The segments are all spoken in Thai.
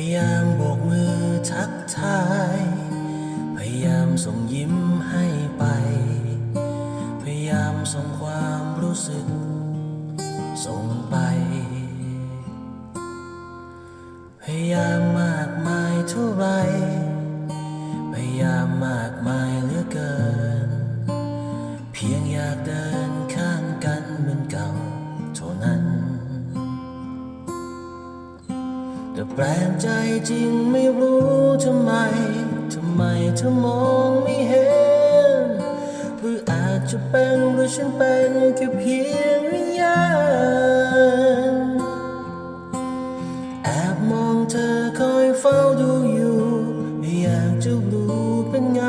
ยายามโบกมือทักทาย พยายามส่งยิ้มให้ไป พยายามส่งความรู้สึก ส่งไป พยายามมากมายเท่าไร พยายามมากมายเหลือเกิน แต่แปลกใจจริงไม่รู้ทำไม ทำไมเธอมองไม่เห็นหรืออาจจะเป็นหรือฉันเป็นแค่เพียงวิญญาณแอบมองเธอคอยเฝ้าดูอยู่ อยากจะรู้เป็นไง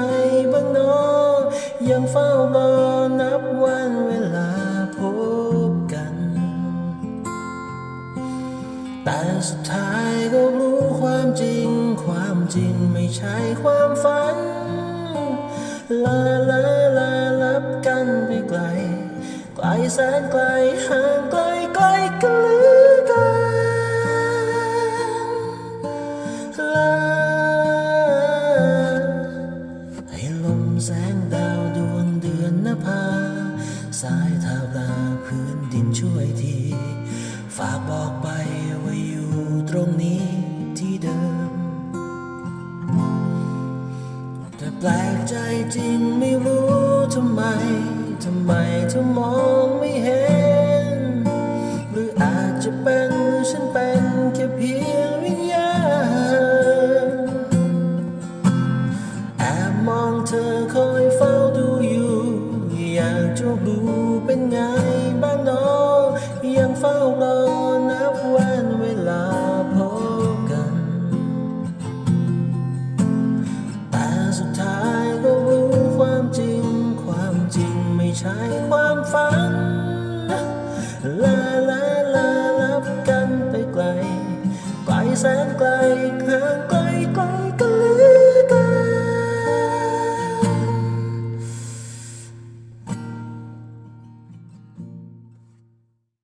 บ้างเนาะยังเฝ้ารอนับวันเวลาพบกัน แต่สุดท้าย จริงไม่ใช่ความฝัน ลาลาลาลับกันไปไกล ไกลแสนไกลห่างไกลไกลกันเหลือเกินลา ให้ลมแสงดาวดวงเดือนนภา สายทาบลาพื้นดินช่วยที ฝากบอก จริงไม่รู้ทำไม ทำไมเธอมองไม่เห็น หรืออาจจะเป็นฉันเป็นแค่เพียงวิญญาณแอบมองเธอคอยเฝ้าดูอยู่ อยากจะรู้เป็นไงบ้างเนาะยังเฝ้ารอ ลับกั